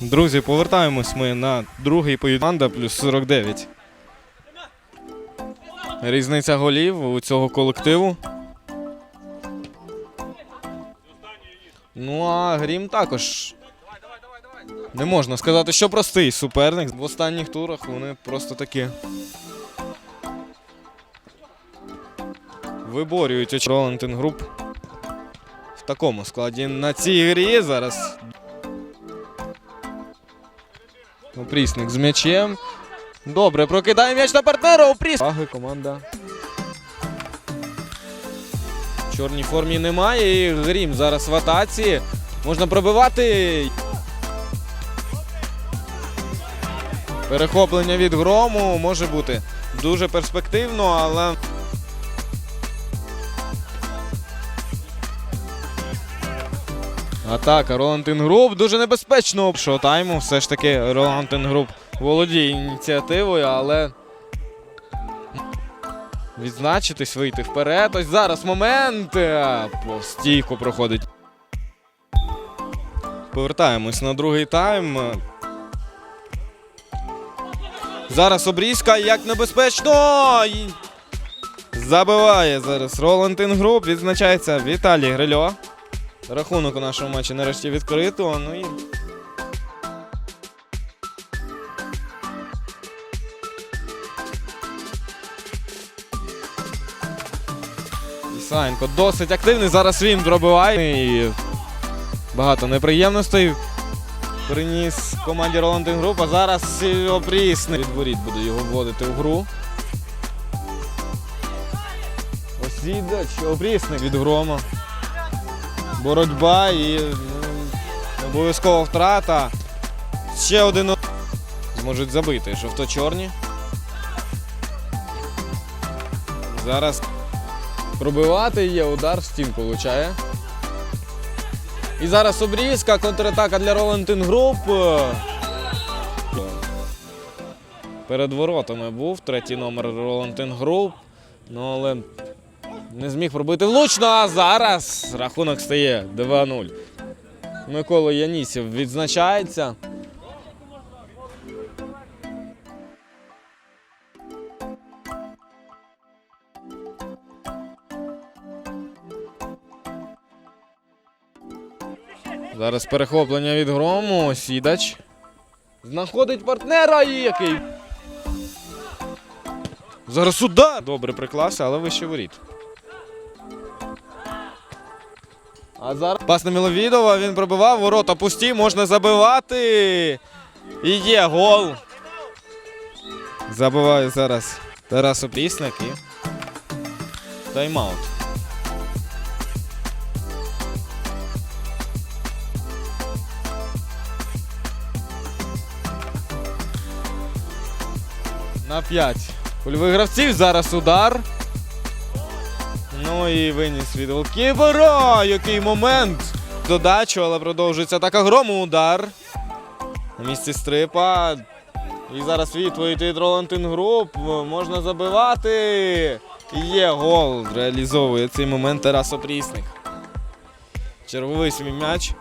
Друзі, повертаємось ми на другий поєдинок. Плюс 49. Різниця голів у цього колективу. Ну а Грім також. Не можна сказати, що простий суперник. В останніх турах вони просто таки. Виборюють Ролантин груп в такому складі. На цій грі зараз Опрісник з м'ячем. Добре, прокидає м'яч на партнера. Опрісник. Ваги команда. В чорній формі немає. І Грім зараз в атаці. Можна пробивати. Перехоплення від грому може бути дуже перспективно, але. Атака Ролантин Груп дуже небезпечно. Що тайму все ж таки Ролантин Груп володіє ініціативою, але відзначитись, вийти вперед. Ось зараз момент. А, По стійку проходить. Повертаємось на другий тайм. Зараз обрізка як небезпечно. Забиває зараз Ролантин Груп. Відзначається Віталій Грильо. Рахунок у нашому матчі нарешті відкрито. Ну і Ісаєнко досить активний. Зараз він пробиває. І багато неприємностей приніс команді Роландин Груп. А зараз опрісний. Від воріт буде його вводити в гру. Осідач, опрісник від грома. Боротьба і ну, обов'язкова втрата. Ще один зможуть забити жовто-чорні. Зараз пробивати є, удар в стінку влучає. І зараз обрізка, контратака для Ролантин Груп. Перед воротами був третій номер Ролантин Груп. Ну, але не зміг пробити влучно, а зараз рахунок стає 2-0. Микола Янісів відзначається. Зараз перехоплення від грому. Сідач. Знаходить партнера і який. Зараз удар! Добре приклався, але вище воріт. А зараз пас Міловідова, він пробивав, ворота пусті, можна забивати. І є гол. Забиває зараз Тарас Опрісник і тайм-аут. На 5. Польових гравців. Зараз удар. Ну і виніс від голкіпера. Який момент. Додачу, але продовжується атака грому. Удар. На місці стрипа. І зараз відповідь від Ролантин Груп. Можна забивати. Є гол. Реалізовує цей момент Тарас Опрісник. Черговий свій м'яч.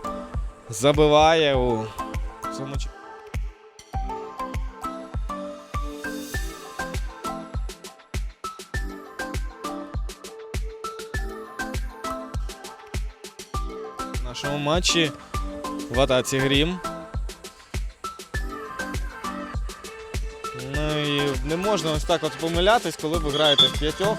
Забиває у цьому нашому матчі в атаці Грім. Ну і не можна ось так от помилятись, коли ви граєте в п'ятьох.